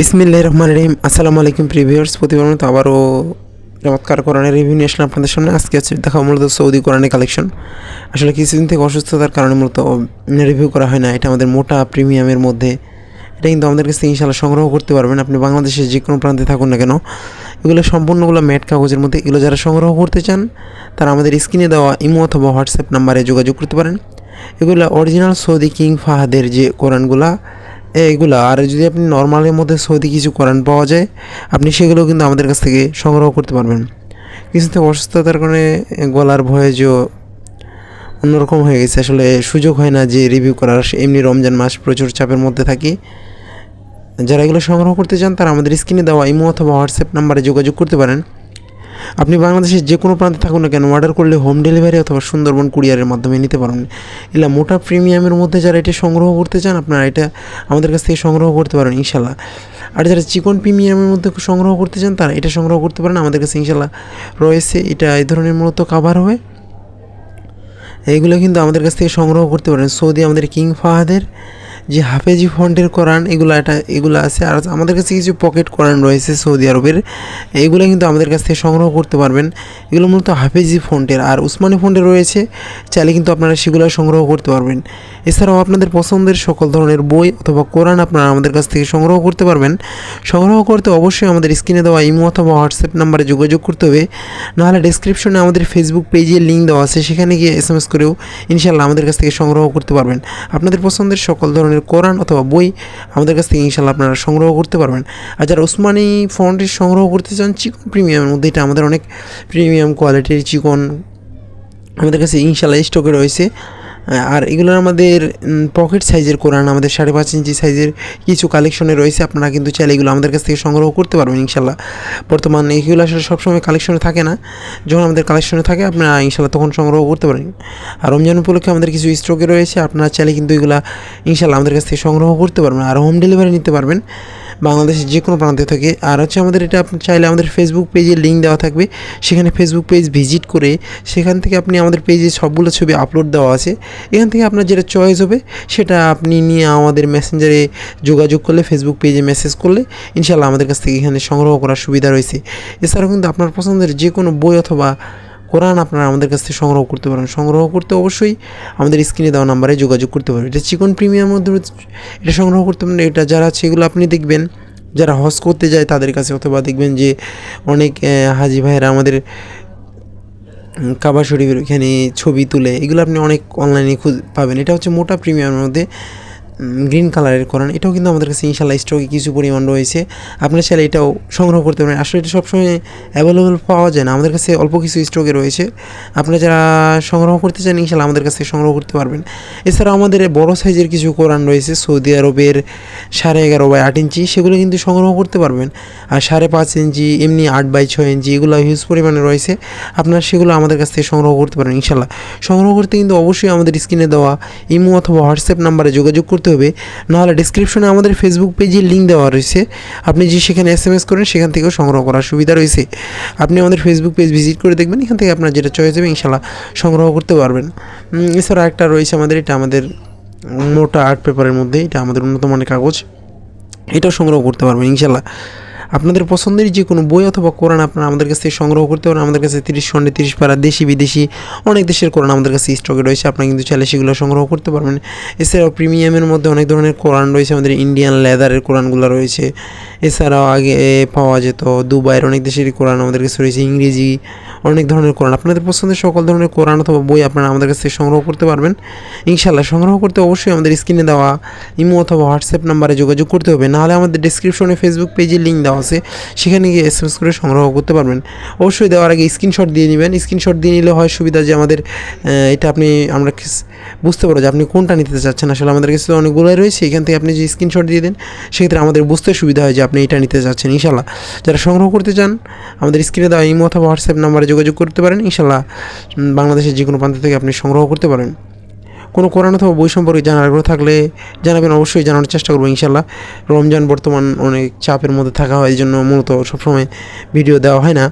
বিসমিল্লাহ রহমান রহিম। আসসালামু আলাইকুম প্রিভিয়ার্স প্রতিবার মতো আবারও চমৎকার কোরআনের রিভিউ নিয়ে আসলাম আপনাদের সামনে। আজকে হচ্ছে দেখা মূলত সৌদি কোরআনের কালেকশন আসলে কিছুদিন থেকে অসুস্থতার কারণে মূলত রিভিউ করা হয় না। এটা আমাদের মোটা প্রিমিয়ামের মধ্যে। এটা কিন্তু আমাদের কাছে ইনশাল্লাহ সংগ্রহ করতে পারবেন। আপনি বাংলাদেশের যে কোনো প্রান্তে থাকুন না কেন, এগুলো সম্পূর্ণগুলো ম্যাট কাগজের মধ্যে এগুলো যারা সংগ্রহ করতে চান, তারা আমাদের স্ক্রিনে দেওয়া ইমো অথবা হোয়াটসঅ্যাপ নাম্বারে যোগাযোগ করতে পারেন। এগুলো অরিজিনাল সৌদি কিং ফাহাদের যে কোরআনগুলা এইগুলো, আর যদি আপনি নর্মালের মধ্যে সৌদি কিছু কোরআন পাওয়া যায়, আপনি সেগুলো কিন্তু আমাদের কাছ থেকে সংগ্রহ করতে পারবেন। কিছু থেকে অসুস্থতার কারণে গলার ভয়ে যে অন্যরকম হয়ে গেছে। আসলে সুযোগ হয় না যে রিভিউ করার। এমনি রমজান মাস প্রচুর চাপের মধ্যে থাকি। যারা এগুলো সংগ্রহ করতে চান, তারা আমাদের স্ক্রিনে দেওয়া ইমো অথবা হোয়াটসঅ্যাপ নাম্বারে যোগাযোগ করতে পারেন। আপনি বাংলাদেশের যে কোনো প্রান্তে থাকুন না কেন অর্ডার করলে হোম ডেলিভারি অথবা সুন্দরবন কুরিয়ারের মাধ্যমে নিতে পারবেন। এলা মোটা প্রিমিয়ামের মধ্যে যারা এটা সংগ্রহ করতে চান, আপনারা এটা আমাদের কাছ থেকে সংগ্রহ করতে পারেন ইনশাল্লাহ আর যারা চিকন প্রিমিয়ামের মধ্যে সংগ্রহ করতে চান, তারা এটা সংগ্রহ করতে পারেন। আমাদের কাছে ইনশাল্লাহ রয়েছে। এটা এই ধরনের মূলত কাভার হবে এইগুলো কিন্তু আমাদের কাছ থেকে সংগ্রহ করতে পারেন। সৌদি আমাদের কিং ফাহাদের। যে হাফেজি ফন্টের কোরআন, এগুলো এটা, এগুলো আছে। আর আমাদের কাছে কিছু পকেট কোরআন রয়েছে সৌদি আরবের। এগুলো কিন্তু আমাদের কাছ থেকে সংগ্রহ করতে পারবেন। এগুলো মূলত হাফেজি ফন্টের। আর উসমানি ফন্টের রয়েছে, চাইলে কিন্তু আপনারা সেগুলো সংগ্রহ করতে পারবেন। এছাড়াও আপনাদের পছন্দের সকল ধরনের বই অথবা কোরআন আপনারা আমাদের কাছ থেকে সংগ্রহ করতে পারবেন। সংগ্রহ করতে অবশ্যই আমাদের স্ক্রিনে দেওয়া ইমো অথবা হোয়াটসঅ্যাপ নাম্বারে যোগাযোগ করতে হবে। নাহলে ডিসক্রিপশনে আমাদের ফেসবুক পেজের লিঙ্ক দেওয়া আছে। সেখানে গিয়ে এস এম এস করেও ইনশাল্লাহ আমাদের কাছ থেকে সংগ্রহ করতে পারবেন। আপনাদের পছন্দের সকল ধরনের কোরআন অথবা বই আমাদের কাছ থেকে ইনশাল্লাহ আপনারা সংগ্রহ করতে পারবেন। আর যারা উসমানি ফন্টের সংগ্রহ করতে চান, চিকন প্রিমিয়ামের মধ্যে, এটা আমাদের অনেক প্রিমিয়াম কোয়ালিটির চিকন আমাদের কাছে ইনশাল্লাহ স্টকে রয়েছে। আর এগুলোর আমাদের পকেট সাইজের কোরআন, আমাদের সাড়ে পাঁচ ইঞ্চি সাইজের কিছু কালেকশনে রয়েছে। আপনারা কিন্তু চাইলে এগুলো আমাদের কাছ থেকে সংগ্রহ করতে পারবেন, ইনশাল্লাহ। বর্তমান এগুলো আসলে সবসময় কালেকশনে থাকে না। যখন আমাদের কালেকশনে থাকে, আপনারা ইনশাল্লাহ তখন সংগ্রহ করতে পারেন আর রমজান উপলক্ষে আমাদের কিছু স্টকে রয়েছে, আপনারা চাইলে কিন্তু এগুলো ইনশাল্লাহ আমাদের কাছ থেকে সংগ্রহ করতে পারবেন, আর হোম ডেলিভারি নিতে পারবেন। বাংলাদেশের যে কোনো প্রান্তে থাকে। আর হচ্ছে আমাদের এটা আপনি চাইলে আমাদের ফেসবুক পেজে লিঙ্ক দেওয়া থাকবে। সেখানে ফেসবুক পেজ ভিজিট করে সেখান থেকে আপনি আমাদের পেজে সবগুলো ছবি আপলোড দেওয়া আছে। এখান থেকে আপনার যেটা চয়েস হবে, সেটা আপনি নিয়ে আমাদের মেসেঞ্জারে যোগাযোগ করলে ফেসবুক পেজে মেসেজ করলে ইনশাল্লাহ আমাদের কাছ থেকে এখানে সংগ্রহ করার সুবিধা রয়েছে। এছাড়াও কিন্তু আপনার পছন্দের যে কোনো বই অথবা কোরআন আপনারা আমাদের কাছ থেকে সংগ্রহ করতে পারেন। সংগ্রহ করতে অবশ্যই আমাদের স্ক্রিনে দেওয়া নাম্বারে যোগাযোগ করতে পারেন। এটা চিকন প্রিমিয়াম মধ্যে এটা সংগ্রহ করতে পারেন। এটা যারা আছে, এগুলো আপনি দেখবেন, যারা হজ করতে যায় তাদের কাছে অথবা দেখবেন যে অনেক হাজি ভাইয়েরা আমাদের কাবা শরীফের ওইখানে ছবি তুলে, এগুলো আপনি অনেক অনলাইনে খুঁজ পাবেন। এটা হচ্ছে মোটা প্রিমিয়ামের মধ্যে গ্রিন কালারের করান। এটাও কিন্তু আমাদের কাছে ইনশাল্লাহ স্টকে কিছু পরিমাণ রয়েছে। আপনারা চাইলে এটাও সংগ্রহ করতে পারেন। আসলে এটা সবসময় অ্যাভেলেবল পাওয়া যায় না। আমাদের কাছে অল্প কিছু স্টকে রয়েছে। আপনারা যারা সংগ্রহ করতে চান, ইনশাল্লাহ আমাদের কাছে সংগ্রহ করতে পারবেন। এছাড়াও আমাদের বড় সাইজের কিছু কোরআন রয়েছে। সৌদি আরবের সাড়ে এগারো বাই আট ইঞ্চি। সেগুলো কিন্তু সংগ্রহ করতে পারবেন। আর সাড়ে পাঁচ ইঞ্চি, এমনি আট বাই ছয় ইঞ্চি এগুলো হিউজ পরিমাণে রয়েছে। আপনারা সেগুলো আমাদের কাছ থেকে সংগ্রহ করতে পারেন ইনশাল্লাহ। সংগ্রহ করতে কিন্তু অবশ্যই আমাদের স্ক্রিনে দেওয়া ইমো অথবা হোয়াটসঅ্যাপ নাম্বারে যোগাযোগ করতে করতে হবে। নাহলে ডিসক্রিপশনে আমাদের ফেসবুক পেজে লিঙ্ক দেওয়া রয়েছে। আপনি যে সেখানে এস এম এস করেন, সেখান থেকেও সংগ্রহ করার সুবিধা রয়েছে। আপনি আমাদের ফেসবুক পেজ ভিজিট করে দেখবেন, এখান থেকে আপনার যেটা চয়েস হবে ইনশাল্লাহ সংগ্রহ করতে পারবেন। এছাড়া একটা রয়েছে আমাদের, এটা আমাদের মোটা আর্ট পেপারের মধ্যে, এটা আমাদের উন্নত মানের কাগজ। এটাও সংগ্রহ করতে পারবেন ইনশাল্লাহ আপনাদের পছন্দের যে কোনো বই অথবা কোরআন আপনারা আমাদের কাছ থেকে সংগ্রহ করতে পারেন। আমাদের কাছে তিরিশ খন্ডে তিরিশ পারা দেশি বিদেশি অনেক দেশের কোরআন আমাদের কাছে স্টকে রয়েছে। আপনারা কিন্তু চাইলে সেগুলো সংগ্রহ করতে পারবেন। এছাড়াও প্রিমিয়ামের মধ্যে অনেক ধরনের কোরআন রয়েছে। আমাদের ইন্ডিয়ান লেদারের কোরআনগুলো রয়েছে। এছাড়াও আগে পাওয়া যেত দুবাইয়ের অনেক দেশেরই কোরআন আমাদের কাছে রয়েছে। ইংরেজি অনেক ধরনের কোরআন। আপনাদের পছন্দের সকল ধরনের কোরআন অথবা বই আপনারা আমাদের কাছ থেকে সংগ্রহ করতে পারবেন। ইনশাল্লাহ সংগ্রহ করতে অবশ্যই আমাদের স্ক্রিনে দেওয়া ইমো অথবা হোয়াটসঅ্যাপ নাম্বারে যোগাযোগ করতে হবে। নাহলে আমাদের ডিসক্রিপশনে ফেসবুক পেজে লিঙ্ক দেওয়া আছে, সেখানে গিয়ে এস এম এস করে সংগ্রহ করতে পারবেন। অবশ্যই দেওয়ার আগে স্ক্রিনশট দিয়ে নেবেন। স্ক্রিনশট দিয়ে নিলে হয় সুবিধা যে আমাদের এটা আপনি, আমরা বুঝতে পারব যে আপনি কোনটা নিতে চাচ্ছেন। আসলে আমাদের কাছে তো অনেকগুলোই রয়েছে, এখান থেকে আপনি যে স্ক্রিনশট দিয়ে দেন, সেক্ষেত্রে আমাদের বুঝতে সুবিধা হয় যে আপনি এটা নিতে চাচ্ছেন ইনশাল্লাহ যারা সংগ্রহ করতে চান, আমাদের স্ক্রিনে দেওয়া ইমো অথবা হোয়াটসঅ্যাপ নাম্বারে যোগাযোগ করতে পারেন। ইনশাল্লাহ বাংলাদেশের যে কোনো প্রান্ত থেকে আপনি সংগ্রহ করতে পারেন। কোনো কোরআন অথবা বই সম্পর্কে জানার আগ্রহ থাকলে জানাবেন, অবশ্যই জানানোর চেষ্টা করব ইনশাল্লাহ রমজান বর্তমান অনেক চাপের মধ্যে থাকা হয়, এই জন্য মূলত সবসময় ভিডিও দেওয়া হয় না।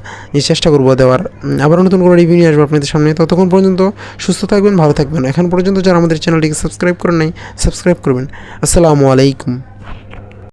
চেষ্টা করব দেওয়ার। আবার নতুন করে রিভিউ নিয়ে আসব আপনাদের সামনে। ততক্ষণ পর্যন্ত সুস্থ থাকবেন, ভালো থাকবেন। এখন পর্যন্ত যারা আমাদের চ্যানেলটিকে সাবস্ক্রাইব করেন নাই সাবস্ক্রাইব করবেন। আসসালামু আলাইকুম।